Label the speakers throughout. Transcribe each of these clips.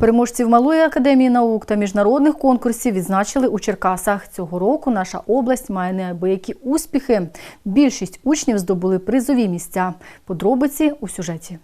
Speaker 1: Переможців Малої академії наук та міжнародних конкурсів відзначили у Черкасах. Цього року наша область має неабиякі успіхи. Більшість учнів здобули призові місця. Подробиці у сюжеті.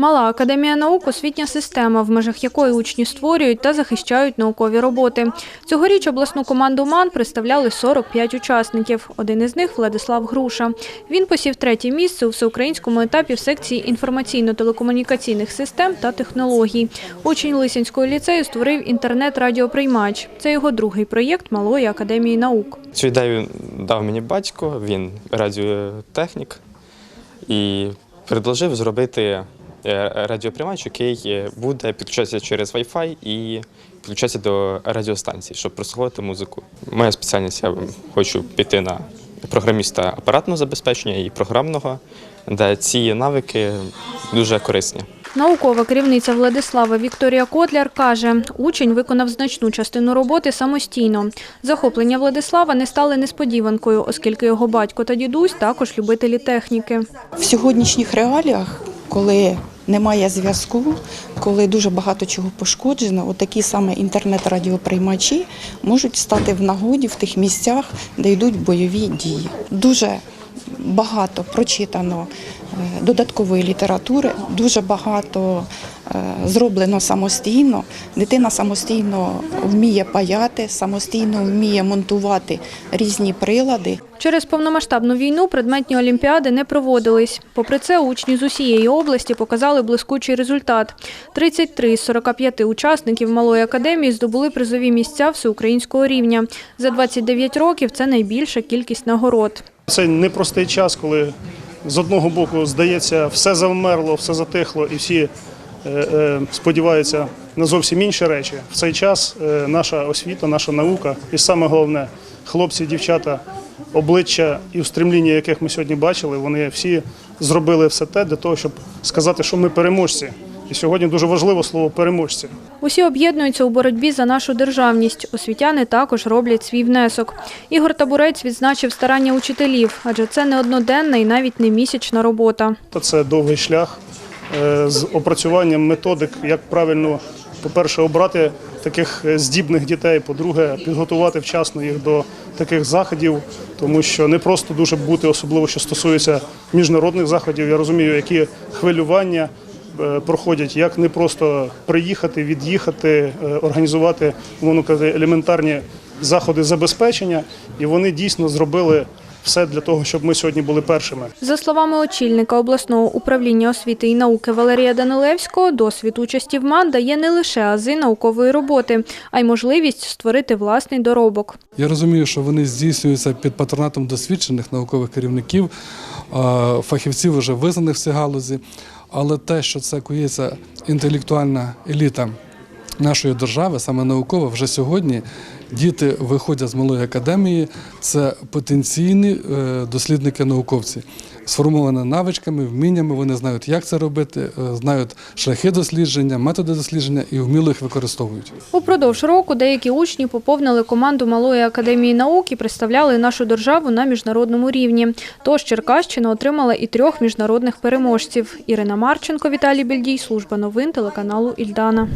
Speaker 2: Мала академія наук освітня система, в межах якої учні створюють та захищають наукові роботи. Цьогоріч обласну команду МАН представляли 45 учасників. Один із них Владислав Груша. Він посів третє місце у всеукраїнському етапі в секції інформаційно-телекомунікаційних систем та технологій. Учень Лисянського ліцею створив інтернет-радіоприймач. Це його другий проєкт Малої академії наук.
Speaker 3: Цю ідею дав мені батько, він радіотехнік, і предложив зробити радіоприймач, який е, буде підключатися через Wi-Fi і підключатися до радіостанції, щоб прослуховувати музику. Моя спеціальність я хочу піти на програміста апаратного забезпечення і програмного, де ці навики дуже корисні.
Speaker 2: Наукова керівниця Владислава Вікторія Котляр каже, учень виконав значну частину роботи самостійно. Захоплення Владислава не стали несподіванкою, оскільки його батько та дідусь також любителі техніки.
Speaker 4: В сьогоднішніх реаліях, коли немає зв'язку, коли дуже багато чого пошкоджено, отакі саме інтернет-радіоприймачі можуть стати в нагоді в тих місцях, де йдуть бойові дії. Дуже багато прочитано е, додаткової літератури, дуже багато зроблено самостійно. Дитина самостійно вміє паяти, самостійно вміє монтувати різні прилади.
Speaker 2: Через повномасштабну війну предметні олімпіади не проводились. Попри це, учні з усієї області показали блискучий результат. 33 з 45 учасників Малої академії здобули призові місця всеукраїнського рівня. За 29 років це найбільша кількість нагород.
Speaker 5: Це непростий час, коли з одного боку здається, все завмерло, все затихло, і всі сподіваються на зовсім інші речі. В цей час е, наша освіта, наша наука, і саме головне, хлопці, дівчата, обличчя і устремління, яких ми сьогодні бачили, вони всі зробили все те для того, щоб сказати, що ми переможці. І сьогодні дуже важливо слово переможці.
Speaker 2: Усі об'єднуються у боротьбі за нашу державність. Освітяни також роблять свій внесок. Ігор Табурець відзначив старання учителів, адже це не одноденна і навіть не місячна робота.
Speaker 5: Це довгий шлях е, з опрацюванням методик, як правильно, по-перше, обрати таких е, здібних дітей, по-друге, підготувати вчасно їх до таких заходів, тому що не просто дуже бути, особливо що стосується міжнародних заходів. Я розумію, які хвилювання е, проходять, як не просто приїхати, від'їхати, е, організувати, мовно казати, елементарні заходи забезпечення, і вони дійсно зробили все для того, щоб ми сьогодні були першими.
Speaker 2: За словами очільника обласного управління освіти і науки Валерія Данилевського, досвід участі в МАН дає не лише ази наукової роботи, а й можливість створити власний доробок.
Speaker 6: Я розумію, що вони здійснюються під патронатом досвідчених наукових керівників, фахівців вже визнаних в цій галузі, але те, що це кується інтелектуальна еліта нашої держави, саме наукова, вже сьогодні діти виходять з малої академії, це потенційні е, дослідники-науковці, сформовані навичками, вміннями, вони знають, як це робити, е, знають шляхи дослідження, методи дослідження і вміло їх використовують.
Speaker 2: Упродовж року деякі учні поповнили команду Малої академії наук і представляли нашу державу на міжнародному рівні. Тож Черкащина отримала і трьох міжнародних переможців. Ірина Марченко, Віталій Бельдій, служба новин телеканалу Ільдана.